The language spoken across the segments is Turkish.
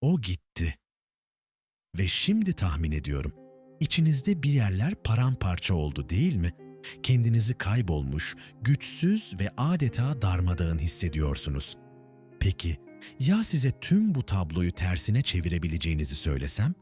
O gitti. Ve şimdi tahmin ediyorum. İçinizde bir yerler paramparça oldu değil mi? Kendinizi kaybolmuş, güçsüz ve adeta darmadağın hissediyorsunuz. Peki ya size tüm bu tabloyu tersine çevirebileceğinizi söylesem?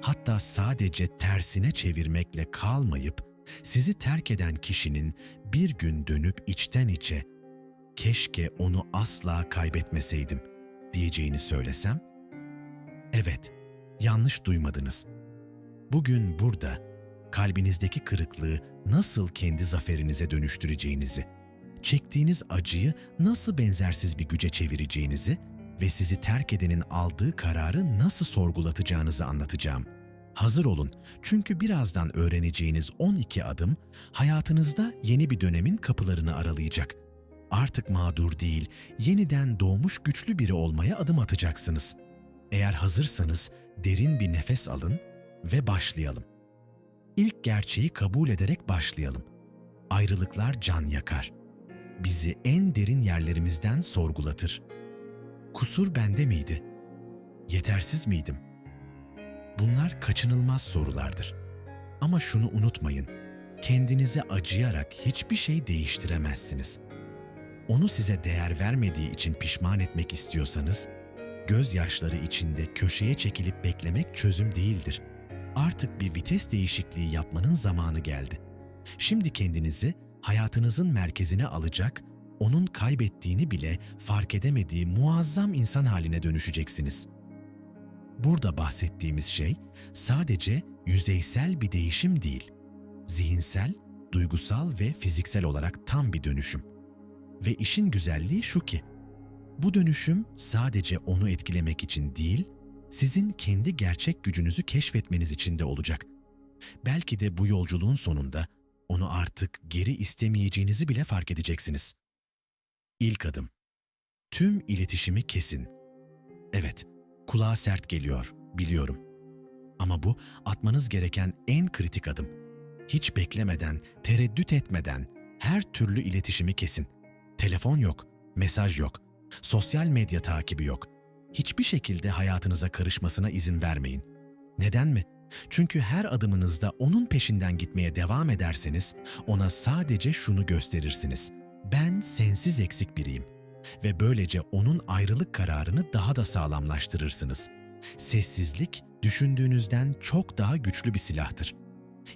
Hatta sadece tersine çevirmekle kalmayıp sizi terk eden kişinin bir gün dönüp içten içe keşke onu asla kaybetmeseydim diyeceğini söylesem? Evet, yanlış duymadınız. Bugün burada kalbinizdeki kırıklığı nasıl kendi zaferinize dönüştüreceğinizi, çektiğiniz acıyı nasıl benzersiz bir güce çevireceğinizi ve sizi terk edenin aldığı kararı nasıl sorgulatacağınızı anlatacağım. Hazır olun çünkü birazdan öğreneceğiniz 12 adım hayatınızda yeni bir dönemin kapılarını aralayacak. Artık mağdur değil, yeniden doğmuş güçlü biri olmaya adım atacaksınız. Eğer hazırsanız derin bir nefes alın ve başlayalım. İlk gerçeği kabul ederek başlayalım. Ayrılıklar can yakar. Bizi en derin yerlerimizden sorgulatır. Kusur bende miydi? Yetersiz miydim? Bunlar kaçınılmaz sorulardır. Ama şunu unutmayın. Kendinize acıyarak hiçbir şey değiştiremezsiniz. Onu size değer vermediği için pişman etmek istiyorsanız, gözyaşları içinde köşeye çekilip beklemek çözüm değildir. Artık bir vites değişikliği yapmanın zamanı geldi. Şimdi kendinizi hayatınızın merkezine alacak, onun kaybettiğini bile fark edemediği muazzam insan haline dönüşeceksiniz. Burada bahsettiğimiz şey sadece yüzeysel bir değişim değil. Zihinsel, duygusal ve fiziksel olarak tam bir dönüşüm. Ve işin güzelliği şu ki, bu dönüşüm sadece onu etkilemek için değil, sizin kendi gerçek gücünüzü keşfetmeniz için de olacak. Belki de bu yolculuğun sonunda onu artık geri istemeyeceğinizi bile fark edeceksiniz. İlk adım. Tüm iletişimi kesin. Evet, kulağa sert geliyor, biliyorum. Ama bu atmanız gereken en kritik adım. Hiç beklemeden, tereddüt etmeden her türlü iletişimi kesin. Telefon yok, mesaj yok, sosyal medya takibi yok. Hiçbir şekilde hayatınıza karışmasına izin vermeyin. Neden mi? Çünkü her adımınızda onun peşinden gitmeye devam ederseniz ona sadece şunu gösterirsiniz. Ben sensiz eksik biriyim ve böylece onun ayrılık kararını daha da sağlamlaştırırsınız. Sessizlik düşündüğünüzden çok daha güçlü bir silahtır.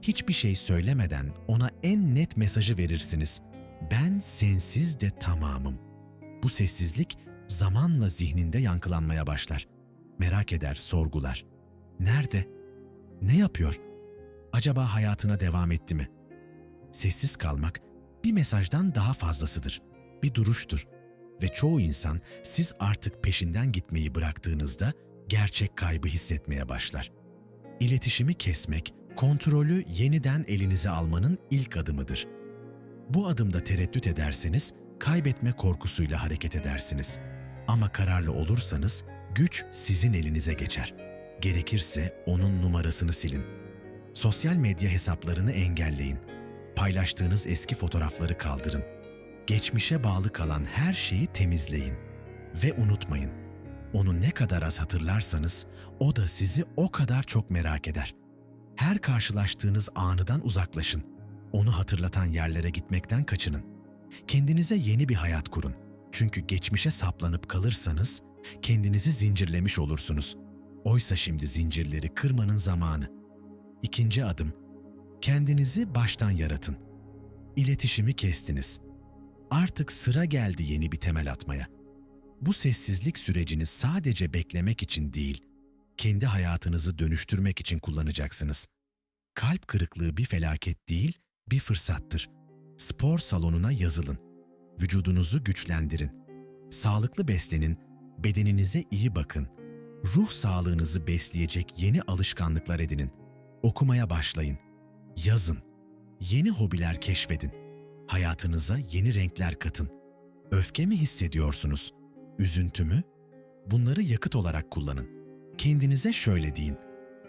Hiçbir şey söylemeden ona en net mesajı verirsiniz. Ben sensiz de tamamım. Bu sessizlik zamanla zihninde yankılanmaya başlar. Merak eder, sorgular. Nerede? Ne yapıyor? Acaba hayatına devam etti mi? Sessiz kalmak bir mesajdan daha fazlasıdır. Bir duruştur. Ve çoğu insan siz artık peşinden gitmeyi bıraktığınızda gerçek kaybı hissetmeye başlar. İletişimi kesmek, kontrolü yeniden elinize almanın ilk adımıdır. Bu adımda tereddüt ederseniz kaybetme korkusuyla hareket edersiniz. Ama kararlı olursanız güç sizin elinize geçer. Gerekirse onun numarasını silin. Sosyal medya hesaplarını engelleyin. Paylaştığınız eski fotoğrafları kaldırın. Geçmişe bağlı kalan her şeyi temizleyin. Ve unutmayın, onu ne kadar az hatırlarsanız o da sizi o kadar çok merak eder. Her karşılaştığınız anıdan uzaklaşın. Onu hatırlatan yerlere gitmekten kaçının. Kendinize yeni bir hayat kurun. Çünkü geçmişe saplanıp kalırsanız kendinizi zincirlemiş olursunuz. Oysa şimdi zincirleri kırmanın zamanı. İkinci adım, kendinizi baştan yaratın. İletişimi kestiniz. Artık sıra geldi yeni bir temel atmaya. Bu sessizlik sürecini sadece beklemek için değil, kendi hayatınızı dönüştürmek için kullanacaksınız. Kalp kırıklığı bir felaket değil, bir fırsattır. Spor salonuna yazılın. Vücudunuzu güçlendirin. Sağlıklı beslenin, bedeninize iyi bakın. Ruh sağlığınızı besleyecek yeni alışkanlıklar edinin. Okumaya başlayın. Yazın. Yeni hobiler keşfedin. Hayatınıza yeni renkler katın. Öfke mi hissediyorsunuz? Üzüntü mü? Bunları yakıt olarak kullanın. Kendinize şöyle deyin.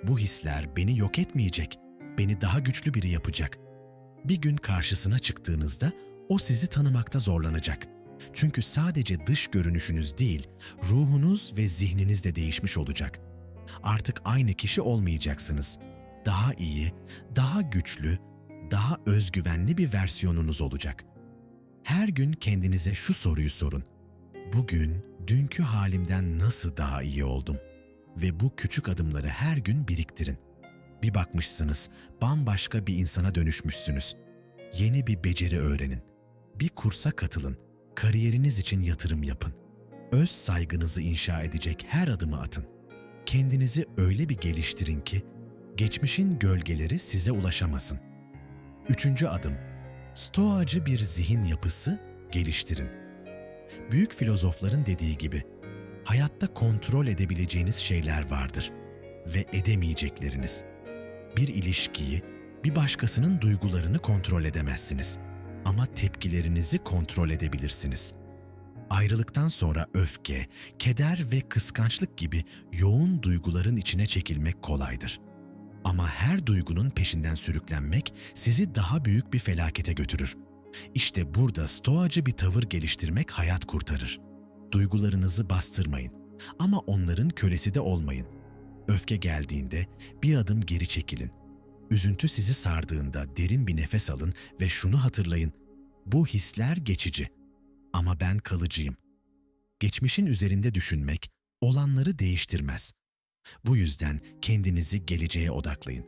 Bu hisler beni yok etmeyecek, beni daha güçlü biri yapacak. Bir gün karşısına çıktığınızda o sizi tanımakta zorlanacak. Çünkü sadece dış görünüşünüz değil, ruhunuz ve zihniniz de değişmiş olacak. Artık aynı kişi olmayacaksınız. Daha iyi, daha güçlü, daha özgüvenli bir versiyonunuz olacak. Her gün kendinize şu soruyu sorun. Bugün dünkü halimden nasıl daha iyi oldum? Ve bu küçük adımları her gün biriktirin. Bir bakmışsınız, bambaşka bir insana dönüşmüşsünüz. Yeni bir beceri öğrenin. Bir kursa katılın. Kariyeriniz için yatırım yapın. Öz saygınızı inşa edecek her adımı atın. Kendinizi öyle bir geliştirin ki geçmişin gölgeleri size ulaşamasın. Üçüncü adım, stoacı bir zihin yapısı geliştirin. Büyük filozofların dediği gibi, hayatta kontrol edebileceğiniz şeyler vardır ve edemeyecekleriniz. Bir ilişkiyi, bir başkasının duygularını kontrol edemezsiniz ama tepkilerinizi kontrol edebilirsiniz. Ayrılıktan sonra öfke, keder ve kıskançlık gibi yoğun duyguların içine çekilmek kolaydır. Ama her duygunun peşinden sürüklenmek sizi daha büyük bir felakete götürür. İşte burada stoacı bir tavır geliştirmek hayat kurtarır. Duygularınızı bastırmayın ama onların kölesi de olmayın. Öfke geldiğinde bir adım geri çekilin. Üzüntü sizi sardığında derin bir nefes alın ve şunu hatırlayın. Bu hisler geçici ama ben kalıcıyım. Geçmişin üzerinde düşünmek olanları değiştirmez. Bu yüzden kendinizi geleceğe odaklayın.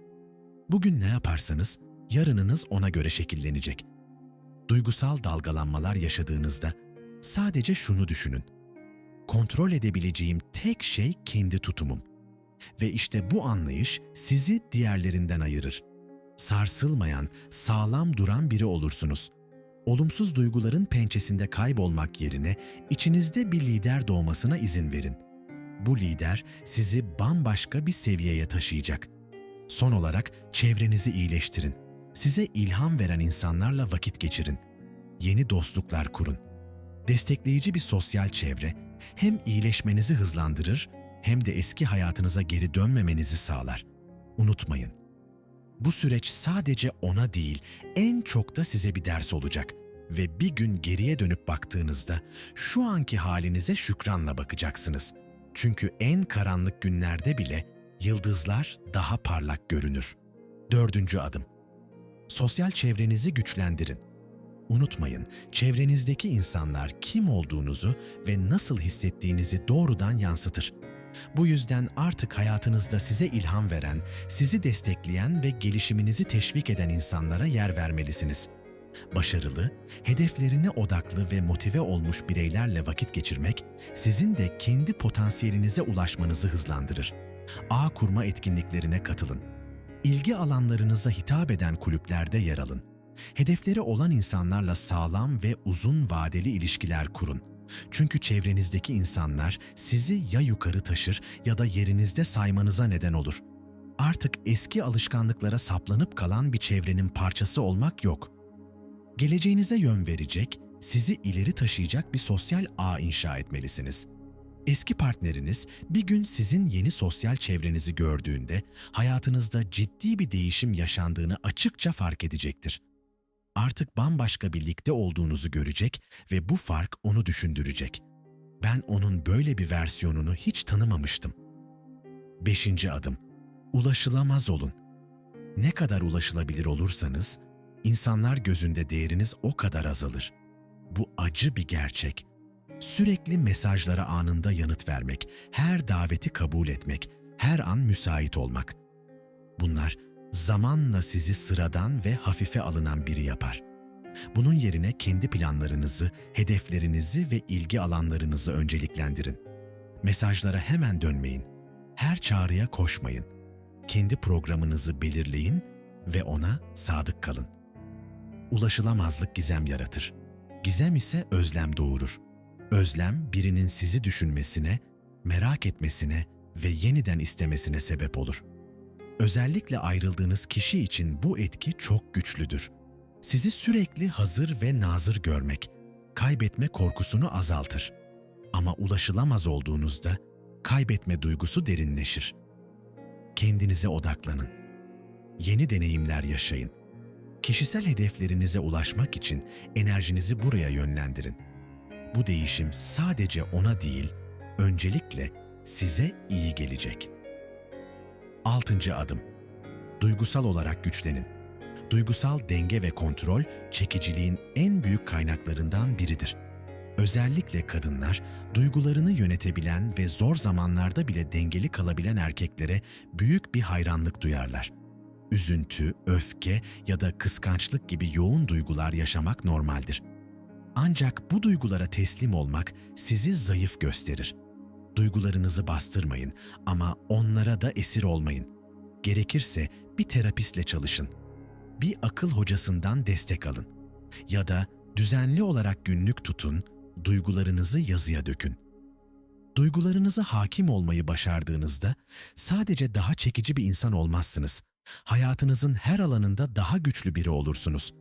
Bugün ne yaparsanız yarınınız ona göre şekillenecek. Duygusal dalgalanmalar yaşadığınızda sadece şunu düşünün. Kontrol edebileceğim tek şey kendi tutumum. Ve işte bu anlayış sizi diğerlerinden ayırır. Sarsılmayan, sağlam duran biri olursunuz. Olumsuz duyguların pençesinde kaybolmak yerine içinizde bir lider doğmasına izin verin. Bu lider sizi bambaşka bir seviyeye taşıyacak. Son olarak çevrenizi iyileştirin. Size ilham veren insanlarla vakit geçirin. Yeni dostluklar kurun. Destekleyici bir sosyal çevre hem iyileşmenizi hızlandırır hem de eski hayatınıza geri dönmemenizi sağlar. Unutmayın. Bu süreç sadece ona değil, en çok da size bir ders olacak ve bir gün geriye dönüp baktığınızda şu anki halinize şükranla bakacaksınız. Çünkü en karanlık günlerde bile yıldızlar daha parlak görünür. Dördüncü adım. Sosyal çevrenizi güçlendirin. Unutmayın, çevrenizdeki insanlar kim olduğunuzu ve nasıl hissettiğinizi doğrudan yansıtır. Bu yüzden artık hayatınızda size ilham veren, sizi destekleyen ve gelişiminizi teşvik eden insanlara yer vermelisiniz. Başarılı, hedeflerine odaklı ve motive olmuş bireylerle vakit geçirmek, sizin de kendi potansiyelinize ulaşmanızı hızlandırır. Ağ kurma etkinliklerine katılın. İlgi alanlarınıza hitap eden kulüplerde yer alın. Hedefleri olan insanlarla sağlam ve uzun vadeli ilişkiler kurun. Çünkü çevrenizdeki insanlar sizi ya yukarı taşır ya da yerinizde saymanıza neden olur. Artık eski alışkanlıklara saplanıp kalan bir çevrenin parçası olmak yok. Geleceğinize yön verecek, sizi ileri taşıyacak bir sosyal ağ inşa etmelisiniz. Eski partneriniz bir gün sizin yeni sosyal çevrenizi gördüğünde hayatınızda ciddi bir değişim yaşandığını açıkça fark edecektir artık bambaşka birlikte olduğunuzu görecek ve bu fark onu düşündürecek. Ben onun böyle bir versiyonunu hiç tanımamıştım. Beşinci adım. Ulaşılamaz olun. Ne kadar ulaşılabilir olursanız, insanlar gözünde değeriniz o kadar azalır. Bu acı bir gerçek. Sürekli mesajlara anında yanıt vermek, her daveti kabul etmek, her an müsait olmak. Bunlar zamanla sizi sıradan ve hafife alınan biri yapar. Bunun yerine kendi planlarınızı, hedeflerinizi ve ilgi alanlarınızı önceliklendirin. Mesajlara hemen dönmeyin. Her çağrıya koşmayın. Kendi programınızı belirleyin ve ona sadık kalın. Ulaşılamazlık gizem yaratır. Gizem ise özlem doğurur. Özlem birinin sizi düşünmesine, merak etmesine ve yeniden istemesine sebep olur.'' Özellikle ayrıldığınız kişi için bu etki çok güçlüdür. Sizi sürekli hazır ve nazır görmek, kaybetme korkusunu azaltır. Ama ulaşılamaz olduğunuzda kaybetme duygusu derinleşir. Kendinize odaklanın. Yeni deneyimler yaşayın. Kişisel hedeflerinize ulaşmak için enerjinizi buraya yönlendirin. Bu değişim sadece ona değil, öncelikle size iyi gelecek. Altıncı adım. Duygusal olarak güçlenin. Duygusal denge ve kontrol çekiciliğin en büyük kaynaklarından biridir. Özellikle kadınlar duygularını yönetebilen ve zor zamanlarda bile dengeli kalabilen erkeklere büyük bir hayranlık duyarlar. Üzüntü, öfke ya da kıskançlık gibi yoğun duygular yaşamak normaldir. Ancak bu duygulara teslim olmak sizi zayıf gösterir. Duygularınızı bastırmayın ama onlara da esir olmayın. Gerekirse bir terapistle çalışın. Bir akıl hocasından destek alın. Ya da düzenli olarak günlük tutun, duygularınızı yazıya dökün. Duygularınıza hakim olmayı başardığınızda sadece daha çekici bir insan olmazsınız. Hayatınızın her alanında daha güçlü biri olursunuz.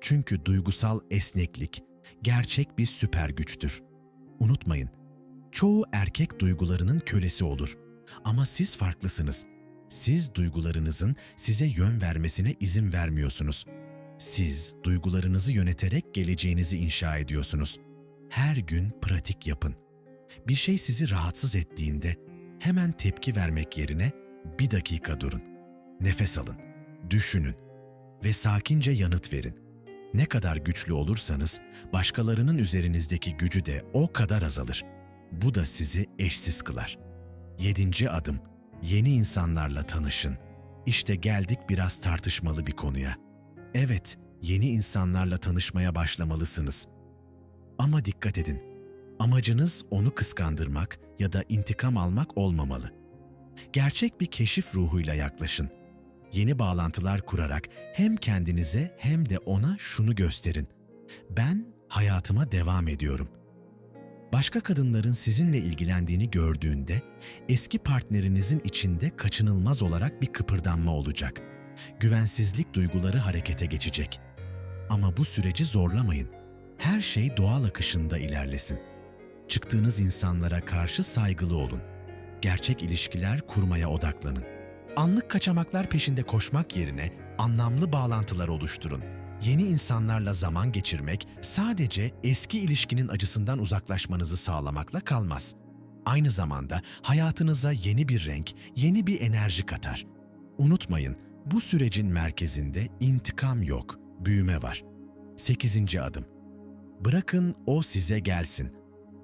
Çünkü duygusal esneklik gerçek bir süper güçtür. Unutmayın, çoğu erkek duygularının kölesi olur. Ama siz farklısınız. Siz duygularınızın size yön vermesine izin vermiyorsunuz. Siz duygularınızı yöneterek geleceğinizi inşa ediyorsunuz. Her gün pratik yapın. Bir şey sizi rahatsız ettiğinde hemen tepki vermek yerine bir dakika durun. Nefes alın, düşünün ve sakince yanıt verin. Ne kadar güçlü olursanız başkalarının üzerinizdeki gücü de o kadar azalır. Bu da sizi eşsiz kılar. Yedinci adım, yeni insanlarla tanışın. İşte geldik biraz tartışmalı bir konuya. Evet, yeni insanlarla tanışmaya başlamalısınız. Ama dikkat edin, amacınız onu kıskandırmak ya da intikam almak olmamalı. Gerçek bir keşif ruhuyla yaklaşın. Yeni bağlantılar kurarak hem kendinize hem de ona şunu gösterin. Ben hayatıma devam ediyorum. Başka kadınların sizinle ilgilendiğini gördüğünde eski partnerinizin içinde kaçınılmaz olarak bir kıpırdanma olacak. Güvensizlik duyguları harekete geçecek. Ama bu süreci zorlamayın. Her şey doğal akışında ilerlesin. Çıktığınız insanlara karşı saygılı olun. Gerçek ilişkiler kurmaya odaklanın. Anlık kaçamaklar peşinde koşmak yerine anlamlı bağlantılar oluşturun. Yeni insanlarla zaman geçirmek sadece eski ilişkinin acısından uzaklaşmanızı sağlamakla kalmaz. Aynı zamanda hayatınıza yeni bir renk, yeni bir enerji katar. Unutmayın, bu sürecin merkezinde intikam yok, büyüme var. 8. adım. Bırakın o size gelsin.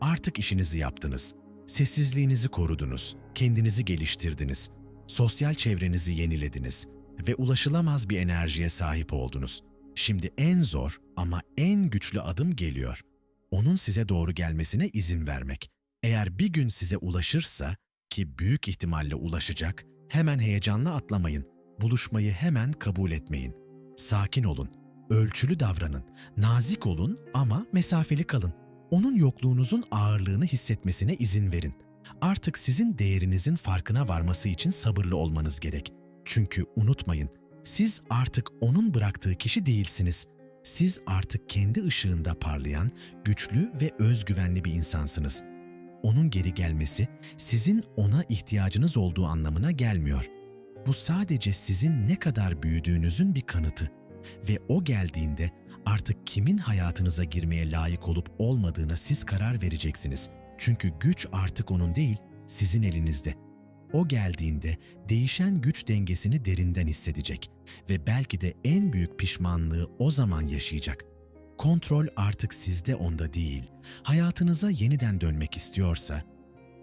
Artık işinizi yaptınız. Sessizliğinizi korudunuz, kendinizi geliştirdiniz, sosyal çevrenizi yenilediniz ve ulaşılamaz bir enerjiye sahip oldunuz. Şimdi en zor ama en güçlü adım geliyor. Onun size doğru gelmesine izin vermek. Eğer bir gün size ulaşırsa ki büyük ihtimalle ulaşacak, hemen heyecanla atlamayın. Buluşmayı hemen kabul etmeyin. Sakin olun, ölçülü davranın, nazik olun ama mesafeli kalın. Onun yokluğunuzun ağırlığını hissetmesine izin verin. Artık sizin değerinizin farkına varması için sabırlı olmanız gerek. Çünkü unutmayın, siz artık onun bıraktığı kişi değilsiniz. Siz artık kendi ışığında parlayan, güçlü ve özgüvenli bir insansınız. Onun geri gelmesi sizin ona ihtiyacınız olduğu anlamına gelmiyor. Bu sadece sizin ne kadar büyüdüğünüzün bir kanıtı ve o geldiğinde artık kimin hayatınıza girmeye layık olup olmadığına siz karar vereceksiniz. Çünkü güç artık onun değil, sizin elinizde. O geldiğinde değişen güç dengesini derinden hissedecek ve belki de en büyük pişmanlığı o zaman yaşayacak. Kontrol artık sizde onda değil. Hayatınıza yeniden dönmek istiyorsa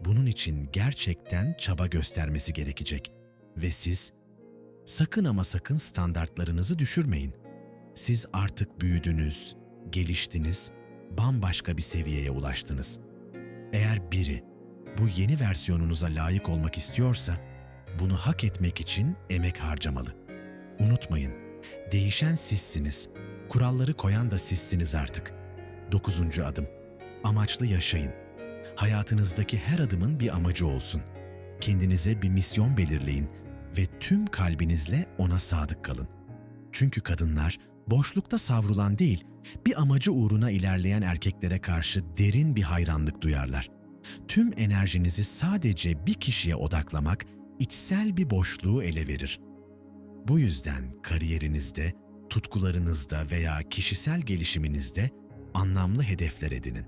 bunun için gerçekten çaba göstermesi gerekecek ve siz sakın ama sakın standartlarınızı düşürmeyin. Siz artık büyüdünüz, geliştiniz, bambaşka bir seviyeye ulaştınız. Eğer biri bu yeni versiyonunuza layık olmak istiyorsa, bunu hak etmek için emek harcamalı. Unutmayın, değişen sizsiniz, kuralları koyan da sizsiniz artık. Dokuzuncu adım, amaçlı yaşayın. Hayatınızdaki her adımın bir amacı olsun. Kendinize bir misyon belirleyin ve tüm kalbinizle ona sadık kalın. Çünkü kadınlar boşlukta savrulan değil, bir amacı uğruna ilerleyen erkeklere karşı derin bir hayranlık duyarlar tüm enerjinizi sadece bir kişiye odaklamak içsel bir boşluğu ele verir. Bu yüzden kariyerinizde, tutkularınızda veya kişisel gelişiminizde anlamlı hedefler edinin.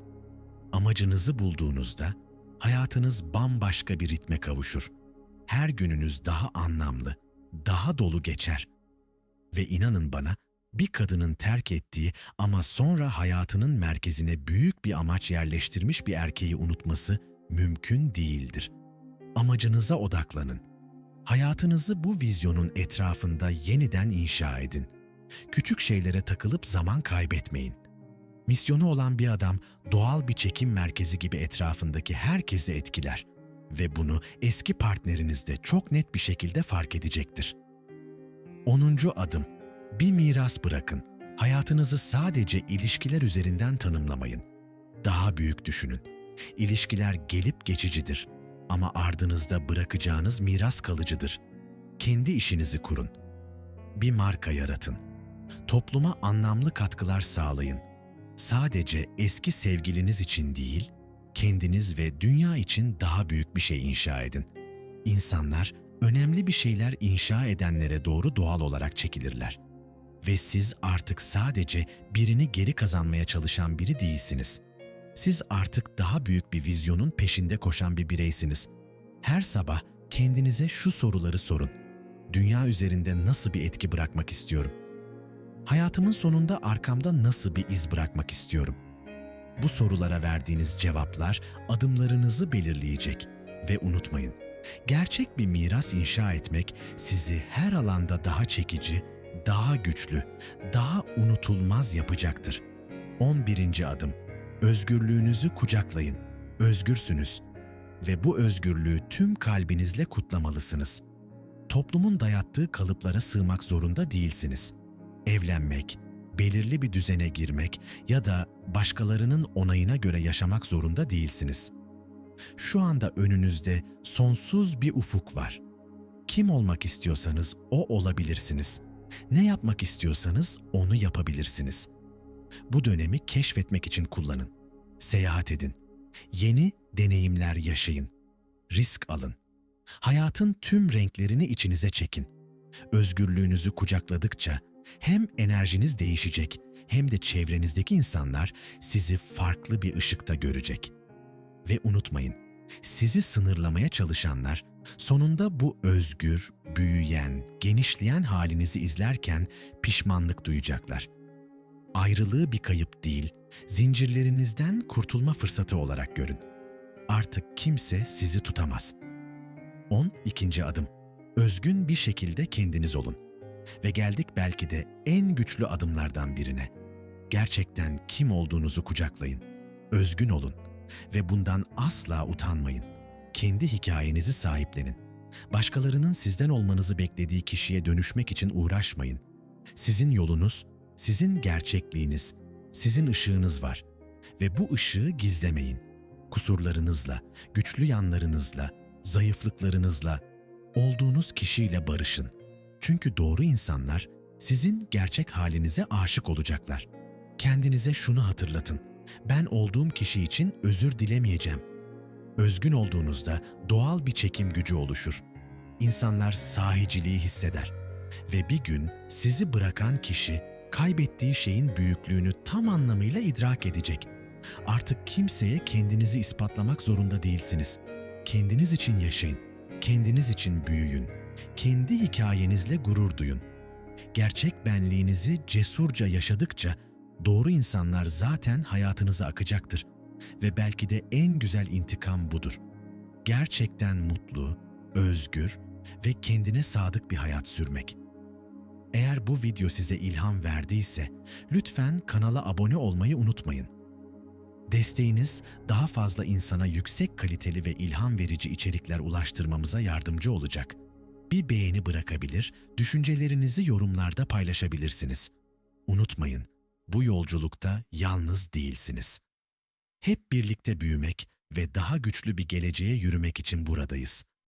Amacınızı bulduğunuzda hayatınız bambaşka bir ritme kavuşur. Her gününüz daha anlamlı, daha dolu geçer. Ve inanın bana, bir kadının terk ettiği ama sonra hayatının merkezine büyük bir amaç yerleştirmiş bir erkeği unutması mümkün değildir. Amacınıza odaklanın. Hayatınızı bu vizyonun etrafında yeniden inşa edin. Küçük şeylere takılıp zaman kaybetmeyin. Misyonu olan bir adam doğal bir çekim merkezi gibi etrafındaki herkesi etkiler ve bunu eski partneriniz de çok net bir şekilde fark edecektir. 10. adım bir miras bırakın. Hayatınızı sadece ilişkiler üzerinden tanımlamayın. Daha büyük düşünün. İlişkiler gelip geçicidir ama ardınızda bırakacağınız miras kalıcıdır. Kendi işinizi kurun. Bir marka yaratın. Topluma anlamlı katkılar sağlayın. Sadece eski sevgiliniz için değil, kendiniz ve dünya için daha büyük bir şey inşa edin. İnsanlar önemli bir şeyler inşa edenlere doğru doğal olarak çekilirler ve siz artık sadece birini geri kazanmaya çalışan biri değilsiniz. Siz artık daha büyük bir vizyonun peşinde koşan bir bireysiniz. Her sabah kendinize şu soruları sorun. Dünya üzerinde nasıl bir etki bırakmak istiyorum? Hayatımın sonunda arkamda nasıl bir iz bırakmak istiyorum? Bu sorulara verdiğiniz cevaplar adımlarınızı belirleyecek ve unutmayın. Gerçek bir miras inşa etmek sizi her alanda daha çekici daha güçlü, daha unutulmaz yapacaktır. 11. adım. Özgürlüğünüzü kucaklayın. Özgürsünüz ve bu özgürlüğü tüm kalbinizle kutlamalısınız. Toplumun dayattığı kalıplara sığmak zorunda değilsiniz. Evlenmek, belirli bir düzene girmek ya da başkalarının onayına göre yaşamak zorunda değilsiniz. Şu anda önünüzde sonsuz bir ufuk var. Kim olmak istiyorsanız o olabilirsiniz.'' Ne yapmak istiyorsanız onu yapabilirsiniz. Bu dönemi keşfetmek için kullanın. Seyahat edin. Yeni deneyimler yaşayın. Risk alın. Hayatın tüm renklerini içinize çekin. Özgürlüğünüzü kucakladıkça hem enerjiniz değişecek hem de çevrenizdeki insanlar sizi farklı bir ışıkta görecek. Ve unutmayın, sizi sınırlamaya çalışanlar sonunda bu özgür, büyüyen, genişleyen halinizi izlerken pişmanlık duyacaklar. Ayrılığı bir kayıp değil, zincirlerinizden kurtulma fırsatı olarak görün. Artık kimse sizi tutamaz. 12. adım. Özgün bir şekilde kendiniz olun. Ve geldik belki de en güçlü adımlardan birine. Gerçekten kim olduğunuzu kucaklayın. Özgün olun ve bundan asla utanmayın. Kendi hikayenizi sahiplenin. Başkalarının sizden olmanızı beklediği kişiye dönüşmek için uğraşmayın. Sizin yolunuz, sizin gerçekliğiniz, sizin ışığınız var ve bu ışığı gizlemeyin. Kusurlarınızla, güçlü yanlarınızla, zayıflıklarınızla, olduğunuz kişiyle barışın. Çünkü doğru insanlar sizin gerçek halinize aşık olacaklar. Kendinize şunu hatırlatın. Ben olduğum kişi için özür dilemeyeceğim. Özgün olduğunuzda doğal bir çekim gücü oluşur. İnsanlar sahiciliği hisseder ve bir gün sizi bırakan kişi kaybettiği şeyin büyüklüğünü tam anlamıyla idrak edecek. Artık kimseye kendinizi ispatlamak zorunda değilsiniz. Kendiniz için yaşayın, kendiniz için büyüyün, kendi hikayenizle gurur duyun. Gerçek benliğinizi cesurca yaşadıkça doğru insanlar zaten hayatınıza akacaktır. Ve belki de en güzel intikam budur. Gerçekten mutlu, özgür ve kendine sadık bir hayat sürmek. Eğer bu video size ilham verdiyse lütfen kanala abone olmayı unutmayın. Desteğiniz daha fazla insana yüksek kaliteli ve ilham verici içerikler ulaştırmamıza yardımcı olacak. Bir beğeni bırakabilir, düşüncelerinizi yorumlarda paylaşabilirsiniz. Unutmayın, bu yolculukta yalnız değilsiniz. Hep birlikte büyümek ve daha güçlü bir geleceğe yürümek için buradayız.